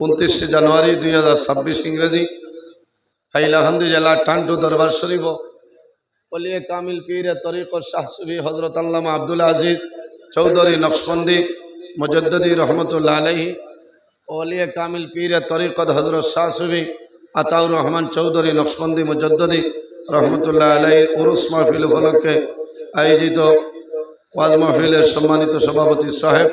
উনত্রিশে জানুয়ারি দুই হাজার ছাব্বিশ ইংরেজি। হাইলাকান্দি জেলার টান্টু দরবার শরীফ। অলিয়ে কামিল পীরে তরিক শাহসুবি হজরত আল্লামা আব্দুল আজিজ চৌধুরী নকশবন্দি মজদ্দি রহমতুল্লাহ আলহি অলিয়ে কামিল পীরে তরিকত হজরত শাহসুবি আতাউর রহমান চৌধুরী নকশবন্দি মজদ্দি রহমতুল্লাহ আলহির উরুস মাহফিল উপলক্ষে আয়োজিত ওয়াজ মাহফিলের সম্মানিত সভাপতি সাহেব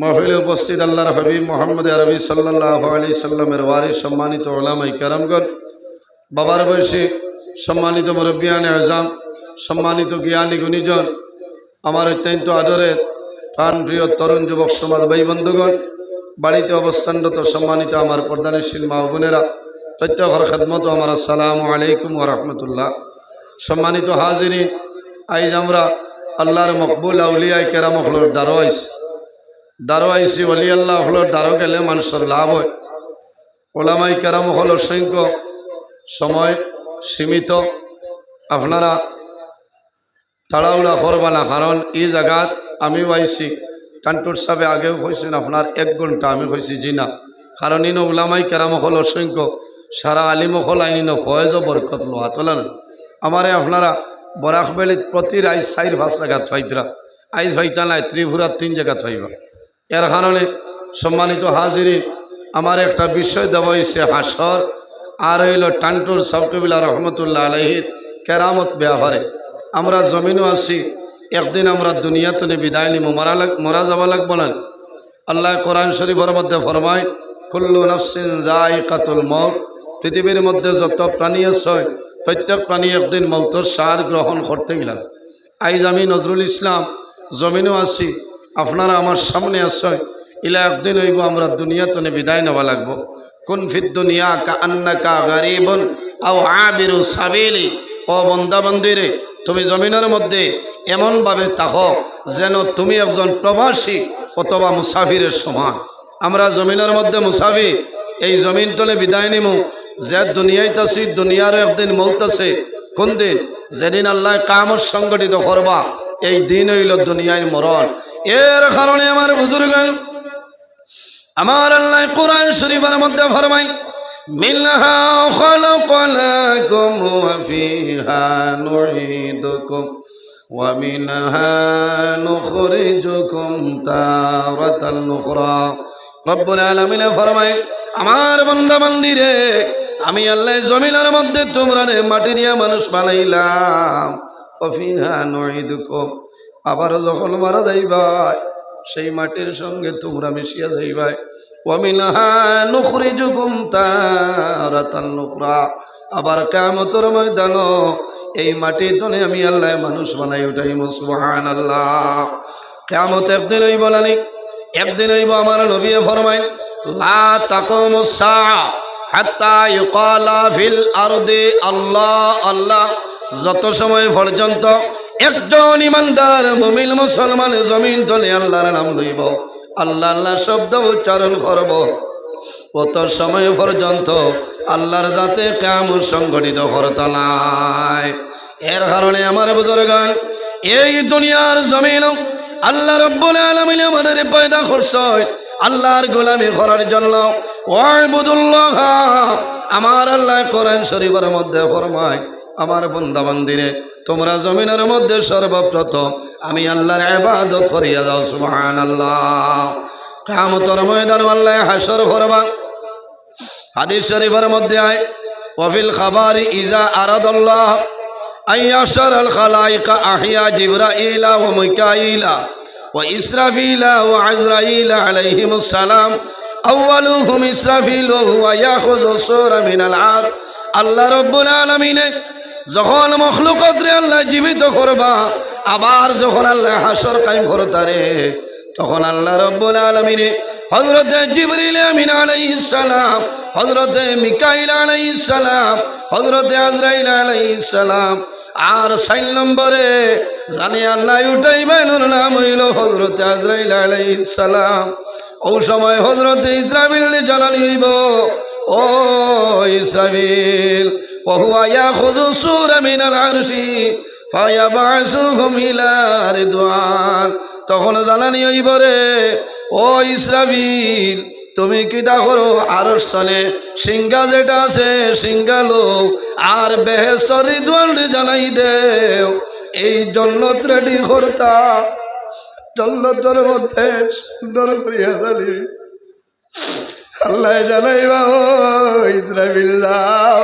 মাহফিলে উপস্থিত আল্লাহর হাবিব মোহাম্মদ আরবি সাল্লাহ আলি সাল্লামের ওয়ারিস সম্মানিত ওলামাই কারামগণ, বাবার বয়সী সম্মানিত মুরব্বিয়ানে আজাম, সম্মানিত জ্ঞানী গুণীজন, আমার অত্যন্ত আদরের প্রাণপ্রিয় তরুণ যুবক সমাজ ভাই বন্ধুগণ, বাড়িতে অবস্থানরত সম্মানিত আমার প্রধানশীল মা বোনেরা, প্রত্যেকের খেদমত আমার আসসালামু আলাইকুম ওরহমতুল্লাহ সম্মানিত হাজিরি আইজ আমরা আল্লাহর মকবুল আউলিয়াই কেরাম হলোর দ্বারো আইসি অলি আল্লাহ হলোর দ্বারো গেলে মানুষের লাভ হয়। ওলামাই কেরাম হল অসংখ্য সময় সীমিত। আপনারা তাড়াউড়া করবা না, কারণ এই জায়গাত আমিও আইসি কান্টুর সাহেবে আগেও কইছেন আপনার এক ঘণ্টা আমি কইছি জি না কারণ ইনো ওলামাই কেরামহল অসংখ্য সারা আলিমহল আইন ফয়েজ বরকত লোহা তোলেন আমারে আপনারা বরাকবেলিত প্রতি আইজ চাইর পাঁচ জায়গাত ফাইতরা। আইজ ফাইতা নাই ত্রিপুরার তিন জায়গাত ফাইবা। এর কারণে সম্মানিত হাজিরি, আমার একটা বিষয় দেওয়া হয়েছে হাসর, আর হইল টান্টুর সবকবিল্লা রহমতুল্লাহ আলহির কেরামত ব্যাপারে আমরা জমিনও আছি, একদিন আমরা দুনিয়াতে বিদায় নিব মরা লাগ, মরা যাব লাগবো না। আল্লাহ কোরআন শরীফের মধ্যে ফরমায়, কুল্লু নফসিন যাই কাতুল মত পৃথিবীর মধ্যে যত প্রাণী আছে, প্রত্যেক প্রাণী একদিন মৌতর সার গ্রহণ করতে গেলাম। আইজ আমি নজরুল ইসলাম, জমিনও আছি আপনারা আমার সামনে আছে ইলা একদিন হইব, আমরা দুনিয়াতে বিদায় নেওয়া লাগবো। কোন ফিদ দুনিয়া কা আন্না কা গরিবন আও আবিরু সাবিলি। ও বন্দা বন্দিরে তুমি জমিনের মধ্যে এমনভাবে তাকো যেন তুমি একজন প্রবাসী অথবা মুসাফিরের সমান। আমরা জমিনের মধ্যে মুসাফির এই জমিন তলে বিদায় নিমু। যে দুনিয়ায় আছি দুনিয়ারও একদিন মৌত আছে। কোন দিন? যেদিন আল্লাহ কামত সংগঠিত করবা এই দিন হইল দুনিয়ায় মরণ। এর কারণে আমার বুজুর্গ আমার আল্লাহ কোরআন শরীফের মধ্যে ফরমাই আমার বান্দা বান্দিরে আমি আল্লাহ জমিনের মধ্যে তোমরা মাটি দিয়া মানুষ বানাইলাম। ওয়া ফিহা নুঈদুকুম। আবারও যখন মারা যাইবাই সেই মাটির সঙ্গে তোমরা মিশিয়া যাইবাই। আবার কিয়ামতের ময়দান এই মাটি তনে আমি আল্লাহ মানুষ বানাই উঠাইম আল্লাহ কিয়ামত একদিন হইব নানি একদিন হইব আমার নবী ফরমাই লা হাত্তা ইউকালা ফিল আরদি, আল্লাহ আল্লাহ। যত সময় পর্যন্ত একজন ইমানদার মুমিন মুসলমান জমিন তলে আল্লাহর নাম লইব, আল্লাহ আল্লাহ শব্দ উচ্চারণ করব কত সময় পর্যন্ত আল্লাহর যাতে কেমন সংগঠিত করতলায় এর কারণে আমার বুজুর্গ এই দুনিয়ার জমিন আল্লাহ রব্বুল আলমিন আমাদের পয়দা করছে আল্লাহর গোলামি করার জন্য। ওয়াইবুদুল্লাহ, আমার আল্লাহ কোরআন শরীফের মধ্যে ফরমায় আমার বন্দাবান্দিরে, তোমরা জমিনের মধ্যে সর্বপ্রথম আমি আল্লাহর এবাদত করিয়া যাও সুবহান আল্লাহ কামতর ময়দান আল্লাহ হাসর করবা হাদিস শরীফের মধ্যে আয়, ওয়াফিল খাবারি ইজা আরাদাল্লাহ আইয়াশার আল খালাইকা আহিয়া জিবরাইলা ওয়া মিকাইলা ওয়া ইসরাফিলা ওয়া আজরাইলা আলাইহিমুস সালাম। আউয়ালুহুম ইসরাফিল ওয়া হুয়া ইয়াখুযু সূরা মিনাল আর আল্লাহ রাব্বুল আলামিন যখন মখলুকতরে আল্লাহ জীবিত করবা, আবার যখন আল্লাহ হাসর কায়েম করতারে তখন আল্লাহ রব্বুল আলমিনে হজরত জিবরিল আমিন আলাইহিস সালাম হজরত মিকাইল আলাইহিস সালাম হজরত আজরাইল আলাইহিস সালাম, আর সাইল নম্বরে জানি আল্লাহ উঠাইবেন ওর নাম হইল হজরত আজরাইল আলাইহিস সালাম। ও সময় হজরত ইসরাবিল জ্বালানি হইব, ও ইসরাবিল وهو ياخذ الصور من العرش فيبعثهم الى رضوان তখন জানানি হইব রে ও ইসরাবিল তুমি কিটা করো আর স্তনে সিংহা যেটা আছে সিংহা লোক আর বেহেস্ত রিদওয়ান জানাই দেও এই জন্নত রেডি করতা জন্নতর মধ্যে সুন্দর করিয়া জানি আল্লাহ জানাইবা ও ইসরাফিল যাও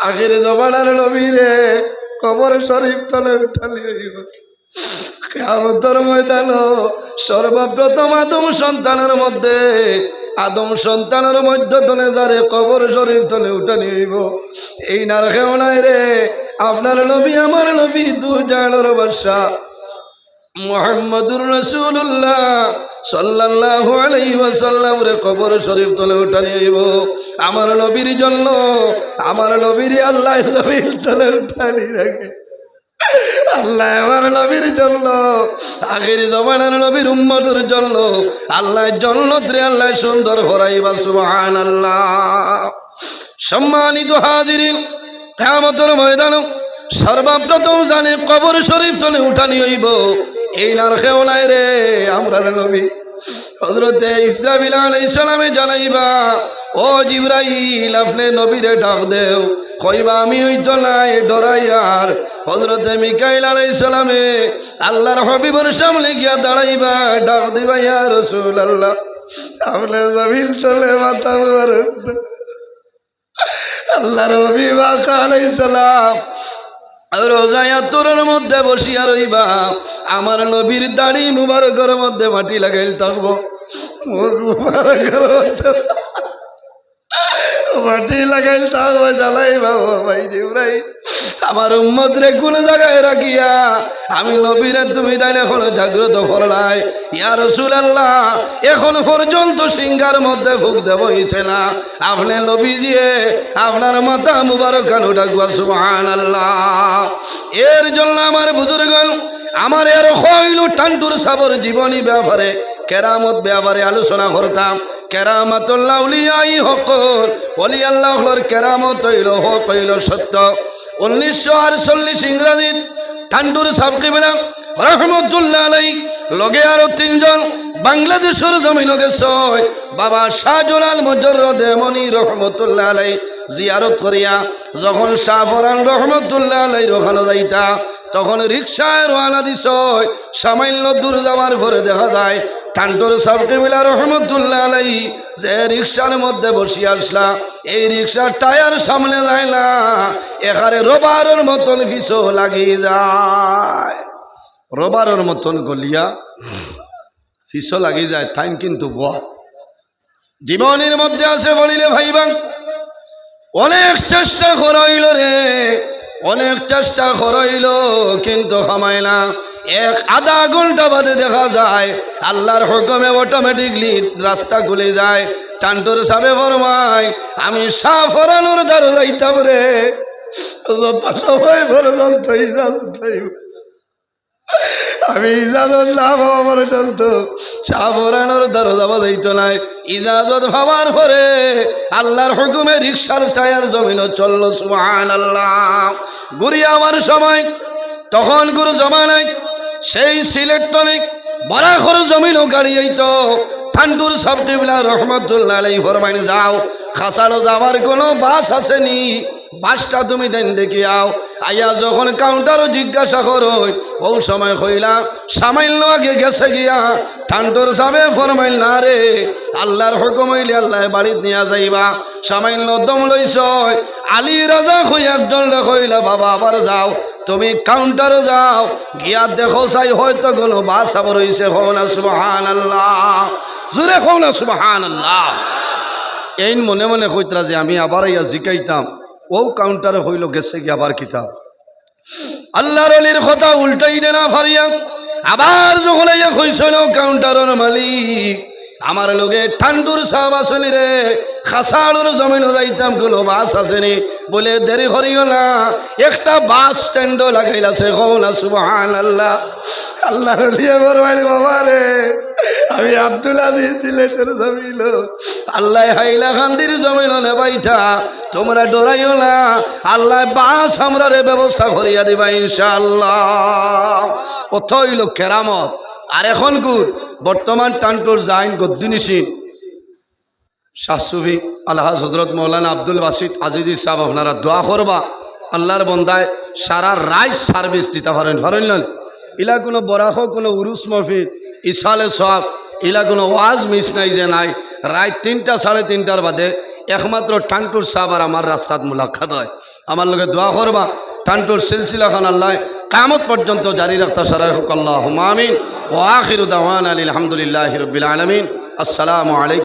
আগের জমানার নবীরে কবর শরীফ তলে উঠালি সর্বপ্রথম আদম সন্তানের মধ্যে, আদম সন্তানের মধ্যে তনে যারে কবর শরীফ তলে উঠানি হইব এই নার খেওনায় রে, আপনার নবী, আমার নবী দু বাসা মোহাম্মদুর রসুল্লাহ সাল্লাল্লাহু আলাইহি ওয়াসাল্লাম রে কবর শরীফ তলে উঠানি হইব আমার নবীর জন্য, আমার নবীর আল্লাহ জমির তলে উঠানি রাখে। আল্লাহ আমার নবীর জন্য, আগের জমানার নবীর উম্মতের জন্য আল্লাহ জন্নত্রে আল্লাহ সুন্দর করাইবা সুবহান আল্লাহ সম্মানিত হাজিরিন কেমতর ময়দান সর্বপ্রথম জানে কবর শরীফ তলে উঠানি হইব এই নার খেও নাই রে, আমরা নবী। হজরতে ইসরাবিল আলাইসালামে জানাইবা, ও জিব্রাইল, আপনি নবীরে ডাক দেও। কইবা, আমি হইতো নাই ডরাইয়ার হজরতে মিকাইল আলাইসালামে আল্লাহর হবিবর সামনে গিয়া দাঁড়াইবা, ডাক দিবা ইয়া রসুল আল্লাহ আপনি জমিল চলে মাথা আল্লাহর হবিবা রোজায়া তোরের মধ্যে বসিয়া রইবা। আমার নবীর দাড়ি মুবারকের মধ্যে মাটি লাগাইল থাকব। মুবারকের মধ্যে মাটি লাগাইল থাকব জ্বালাই বাবা ভাই জিব্রাই আমার উম্মত রে কোন জায়গায় রাখিয়া আমি নবীরে তুমি তাই এখন জাগ্রত করলাই। ইয়ার রসুল আল্লাহ এখন পর্যন্ত সিংহার মধ্যে ফুক দেব হইছে না। আপনি নবীজিয়ে আপনার মাথা মুবারক কানু ডাকবা সুহান আল্লাহ এর জন্য আমার বুজুর্গ আমার এর হইল টান্টুর সাবর জীবনী ব্যাপারে কেরামত ব্যাপারে আলোচনা করতাম। কেরামতুল্লাহ উলিয়াই হকর অলি আল্লাহর কেরামত হইল, হক হইল সত্য। উনিশশো আটচল্লিশ ইংরাজিত টান্টুর সাবকে বেলা রহমতুল্লাহ আলাই লগে আরও তিনজন বাংলাদেশের জমিন গেছয় বাবা শাহজলাল মজর দেমনি রহমতুল্লাহ আলাই জিয়ারত করিয়া, যখন শাহফরান রহমতুল্লাহ আলাই রোখানো যাইতা, তখন রিক্সায় রওনা দিস সামান্য দূর যাওয়ার পরে দেখা যায় টান্টোর সাবকে মিলা রহমতুল্লাহ আলাই যে রিক্সার মধ্যে বসি আসলা, এই রিক্সার টায়ার সামনে যায় না, এখানে রবারের মতন ফিসো লাগিয়ে যায়। রবারের মতন গলিয়া ফিসো লাগিয়ে যায় টাইম কিন্তু ব জীবনের মধ্যে আছে বলিলে ভাইবাং অনেক চেষ্টা করাইল রে অনেক চেষ্টা করাইল কিন্তু খামাই না এক আধা ঘণ্টা বাদে দেখা যায় আল্লাহর হুকুমে অটোমেটিকলি রাস্তা খুলে যায়। টান্টোর সাবে ফরমায় আমি সাফ হরানোর দ্বারা যাইতাম রে যত সময় পর্যন্ত আমি ইজাজত না পাওয়া পর্যন্ত সাবরানোর দরজা বাজাইতো নাই। ইজাজত ভাবার পরে আল্লাহর হুকুমে রিক্সার ছায়ার জমিন চলল সুহান আল্লাহ ঘুরি আমার সময়, তখন গুরু জমানায় সেই সিলেক্টনিক বরাখর জমিনও গাড়ি তো ঠান্ডুর সাবটিবিলা রহমতুল্লাহ আলাই ফরমাইন, যাও, খাসানো যাওয়ার কোনো বাস আসেনি। বাসটা তুমি দেন দেখি আও। আইয়া যখন কাউন্টারও জিজ্ঞাসা করো ও সময় হইলা, সামাইল আগে গেছে গিয়া। ঠান্ডুর সাবে ফরমাইল, না রে, আল্লাহর হুকুম হইলে আল্লাহ বাড়িত নিয়া যাইবা। সামাইল দম লইছ। আলী রাজা হই একজন হইলা বাবা, আবার যাও। তুমি কাউন্টারে যাও। গিয়া দেখো চাই হয়তো কোনো বাস আবার হইছে। হো না সুবহান আল্লাহ জুড়ে হো না সুবহান আল্লাহ এই মনে মনে কইতরা যে আমি আবার ইয়া জিকাইতাম। ও কাউন্টারে হইল, গেছে গিয়ে আবার কিতাব। আল্লাহর অলির কথা উল্টাই না ফারিয়া আবার যখন কইছিল কাউন্টারের মালিক আমার লোকে ঠান্ডুর সাহাব আসনি রে, খাসাড়ুর জমিন যাইতাম কোনো বাস আসেনি। বলে দেরি করিও না, একটা বাস স্ট্যান্ডও লাগাইলাছে কৌলা সুবহান আল্লাহ আল্লাহ বাবা রে, আমি আব্দুল আজিজ সিলেটের জমিল আল্লাহ হাইলা খান্দির জমিল বাইঠা, তোমরা ডরাইও না, আল্লাহ বাস আমরা ব্যবস্থা করিয়া দিবা ইনশাআল্লাহ। অথই লোক কেরামত আর এখন গুড বর্তমান টান্টুর জাইন গদ্দিনিসিন শাহসুফি আল্লাহ হজরত মৌলানা আব্দুল বাসিদ আজিজি সাহেব আপনারা দোয়া করবা, আল্লাহর বন্দায় সারা রাইট সার্ভিস দিতে পারেন পারেন ইলা কোনো বরাহ, কোনো উরুস মফির ইসালে সব ইলা কোনো ওয়াজ মিস নাই যে নাই রাত তিনটা, সাড়ে তিনটার বাদে একমাত্র টান্টুর সাহেব আর আমার রাস্তাত মুলাক্ষাত হয়। আমার লোকে দোয়া করবা, টান্টুর সিলসিলা খান আল্লাহ কামত পর্যন্ত জারি রাখতা সারাই হোক আল্লাহ আমিন। ও আখির দাওয়ান আলী আলহামদুলিল্লাহ হিরবিল আলমিন। আসসালামু আলাইকুম।